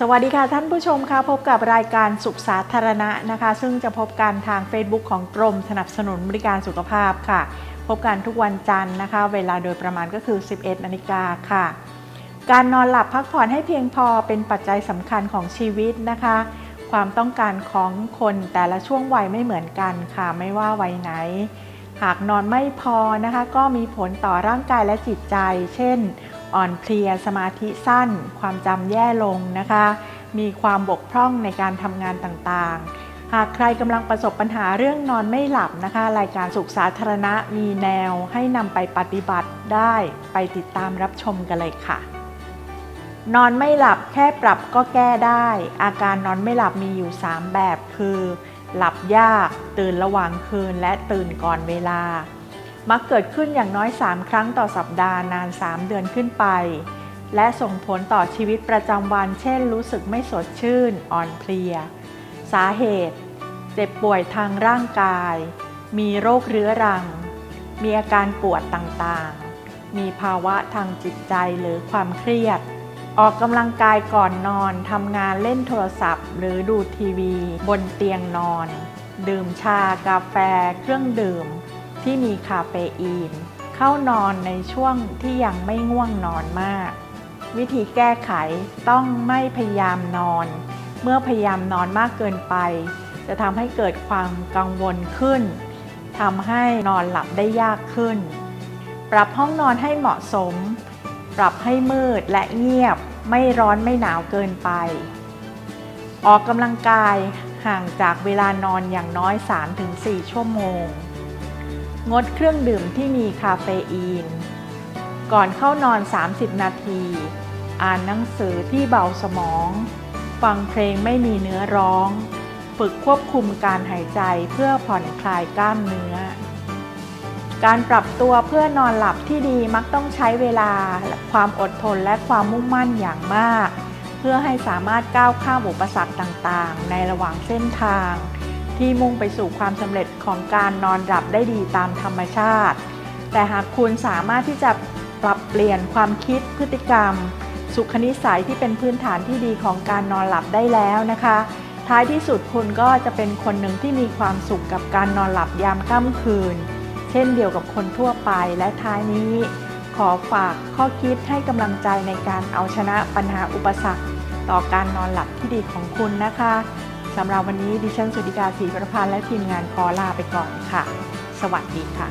สวัสดีค่ะท่านผู้ชมค่ะพบกับรายการสุขสาธารณะนะคะ ซึ่งจะพบกันทาง Facebook ของกรมสนับสนุนบริการสุขภาพค่ะ พบกันทุกวันจันทร์นะคะ เวลาโดยประมาณก็คือ 11นาฬิกาค่ะ การนอนหลับพักผ่อนให้เพียงพอเป็นปัจจัยสำคัญของชีวิตนะคะ ความต้องการของคนแต่ละช่วงวัยไม่เหมือนกันค่ะ ไม่ว่าวัยไหน หากนอนไม่พอนะคะ ก็มีผลต่อร่างกายและจิตใจ เช่น อ่อนเพลียสมาธิสั้น ความจำแย่ลงนะคะ มีความบกพร่องในการทำงานต่างๆ หากใครกำลังประสบปัญหาเรื่องนอนไม่หลับนะคะ รายการสุขสาธารณะมีแนวให้นำไปปฏิบัติได้ไปติดตามรับชมกันเลยค่ะ นอนไม่หลับแค่ปรับก็แก้ได้ อาการนอนไม่หลับมีอยู่ 3 แบบคือ หลับยาก ตื่นระหว่างคืนและตื่นก่อนเวลา มักเกิดขึ้นอย่างน้อย 3 ครั้งต่อสัปดาห์นาน 3 เดือนขึ้นไป และส่งผลต่อชีวิตประจำวัน เช่น รู้สึกไม่สดชื่น อ่อนเพลีย สาเหตุ เจ็บป่วยทางร่างกาย มีโรคเรื้อรัง มีอาการปวดต่างๆ มีภาวะทางจิตใจหรือความเครียด ออกกำลังกายก่อนนอน ทำงานเล่นโทรศัพท์ หรือดูทีวี บนเตียงนอน ดื่มชากาแฟ เครื่องดื่ม ที่มีคาเฟอีน เข้านอนในช่วงที่ยังไม่ง่วงนอนมาก วิธีแก้ไขต้องไม่พยายามนอน เมื่อพยายามนอนมากเกินไป จะทำให้เกิดความกังวลขึ้นทำให้นอนหลับได้ยากขึ้น ปรับห้องนอนให้เหมาะสม ปรับให้มืดและเงียบ ไม่ร้อนไม่หนาวเกินไป ออกกำลังกายห่างจากเวลานอนอย่างน้อย 3-4 ชั่วโมง งดเครื่องดื่มที่มีคาเฟอีน ก่อนเข้านอน 30 นาที อ่านหนังสือที่เบาสมอง ฟังเพลงไม่มีเนื้อร้อง ฝึกควบคุมการหายใจเพื่อผ่อนคลายกล้ามเนื้อ การปรับตัวเพื่อนอนหลับที่ดีมักต้องใช้เวลา ความอดทนและความมุ่งมั่นอย่างมาก เพื่อให้สามารถก้าวข้ามอุปสรรคต่างๆ ในระหว่างเส้นทาง ที่มุ่งไปสู่ความสำเร็จของการนอนหลับได้ดีตามธรรมชาติ แต่หากคุณสามารถที่จะปรับเปลี่ยนความคิดพฤติกรรม สุขนิสัยที่เป็นพื้นฐานที่ดีของการนอนหลับได้แล้วนะคะ ท้ายที่สุดคุณก็จะเป็นคนหนึ่งที่มีความสุขกับการนอนหลับยามค่ำคืน เช่นเดียวกับคนทั่วไปและท้ายนี้ ขอฝากข้อคิดให้กำลังใจในการเอาชนะปัญหาอุปสรรค ต่อการนอนหลับที่ดีของคุณนะคะ สำหรับวันนี้ดิฉันสุดิกาศรีประพันธ์และทีมงานขอลาไปก่อนค่ะ สวัสดีค่ะ